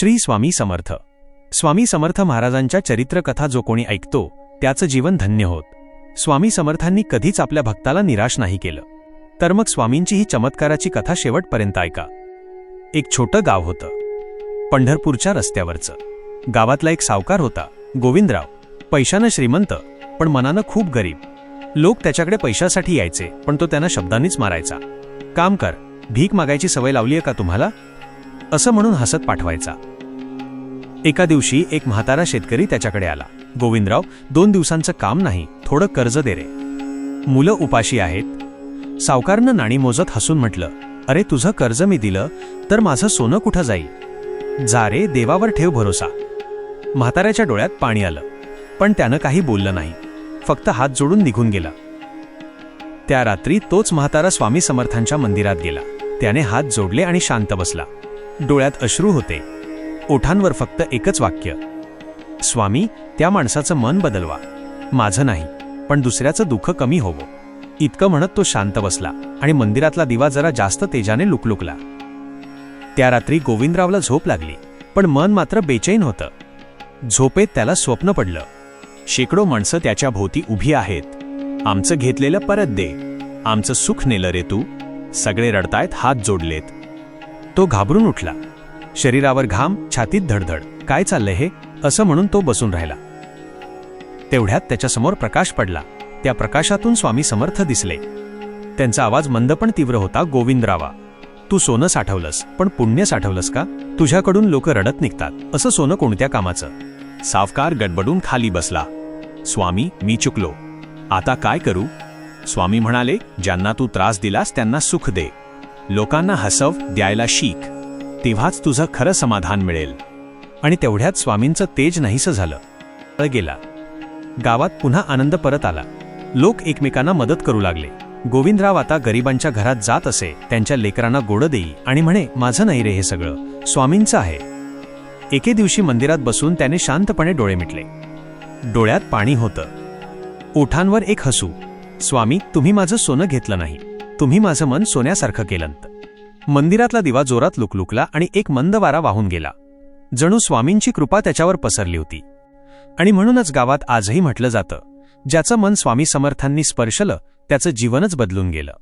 श्री स्वामी समर्थ. स्वामी समर्थ महाराजांच्या चरित्रकथा जो कोणी ऐकतो त्याचं जीवन धन्य होत. स्वामी समर्थांनी कधीच आपल्या भक्ताला निराश नाही केलं. तर मग स्वामींची ही चमत्काराची कथा शेवटपर्यंत ऐका. एक छोटं गाव होतं. पंढरपूरच्या रस्त्यावरचं. गावातला एक सावकार होता गोविंदराव. पैशानं श्रीमंत पण मनानं खूप गरीब. लोक त्याच्याकडे पैशासाठी यायचे पण तो त्यांना शब्दांनीच मारायचा. काम कर भीक मागायची सवय लावलीये का तुम्हाला? असं म्हणून हसत पाठवायचा. एका दिवशी एक म्हातारा शेतकरी त्याच्याकडे आला. गोविंदराव दोन दिवसांचं काम नाही थोडं कर्ज दे रे. मुलं उपाशी आहेत. सावकारनं नाणी मोजत हसून म्हटलं अरे तुझं कर्ज मी दिलं तर माझं सोनं कुठं जाईल? जा रे देवावर ठेव भरोसा. म्हाताऱ्याच्या डोळ्यात पाणी आलं पण त्यानं काही बोललं नाही. फक्त हात जोडून निघून गेला. त्या रात्री तोच म्हातारा स्वामी समर्थांच्या मंदिरात गेला. त्याने हात जोडले आणि शांत बसला. डोळ्यात अश्रू होते. ओठांवर फक्त एकच वाक्य. स्वामी त्या माणसाचं मन बदलवा. माझं नाही पण दुसऱ्याचं दुःख कमी होवो. इतकं म्हणत तो शांत बसला आणि मंदिरातला दिवा जरा जास्त तेजाने लुकलुकला. त्या रात्री गोविंदरावला झोप लागली पण मन मात्र बेचैन होतं. झोपेत त्याला स्वप्न पडलं. शेकडो माणसं त्याच्या भोवती उभी आहेत. आमचं घेतलेलं परत दे. आमचं सुख नेलं रे तू. सगळे रडतायत हात जोडलेत. तो घाबरून उठला. शरीरावर घाम छातीत धडधड. काय चाललंय हे? असं म्हणून तो बसून राहिला. तेवढ्यात त्याच्यासमोर प्रकाश पडला. त्या प्रकाशातून स्वामी समर्थ दिसले. त्यांचा आवाज मंद पण तीव्र होता गोविंदरावा तू सोनं साठवलंस पण पुण्य साठवलंस का? तुझ्याकडून लोक रडत निघतात. असं सोनं कोणत्या कामाचं सावकार गडबडून खाली बसला. स्वामी मी चुकलो. आता काय करू स्वामी म्हणाले ज्यांना तू त्रास दिलास त्यांना सुख दे. लोकांना हसव द्यायला शिक तेव्हाच तुझं खरं समाधान मिळेल. आणि तेवढ्यात स्वामींचं तेज नाहीसं झालं. गेला. गावात पुन्हा आनंद परत आला. लोक एकमेकांना मदत करू लागले. गोविंदराव आता गरिबांच्या घरात जात असे त्यांच्या लेकरांना गोड देई आणि म्हणे माझं नाही रे हे सगळं. स्वामींचं आहे. एके दिवशी मंदिरात बसून त्याने शांतपणे डोळे मिटले. डोळ्यात पाणी होतं. ओठांवर एक हसू. स्वामी तुम्ही माझं सोनं घेतलं नाही. तुम्ही माझं मन सोन्यासारखं केलंत. मंदिरातला दिवा जोरात लुकलुकला आणि एक मंद वारा वाहून गेला. जणू स्वामींची कृपा त्याच्यावर पसरली होती. आणि म्हणूनच गावात आजही म्हटलं जातं ज्याचं मन स्वामी समर्थांनी स्पर्शलं त्याचं जीवनच बदलून गेलं.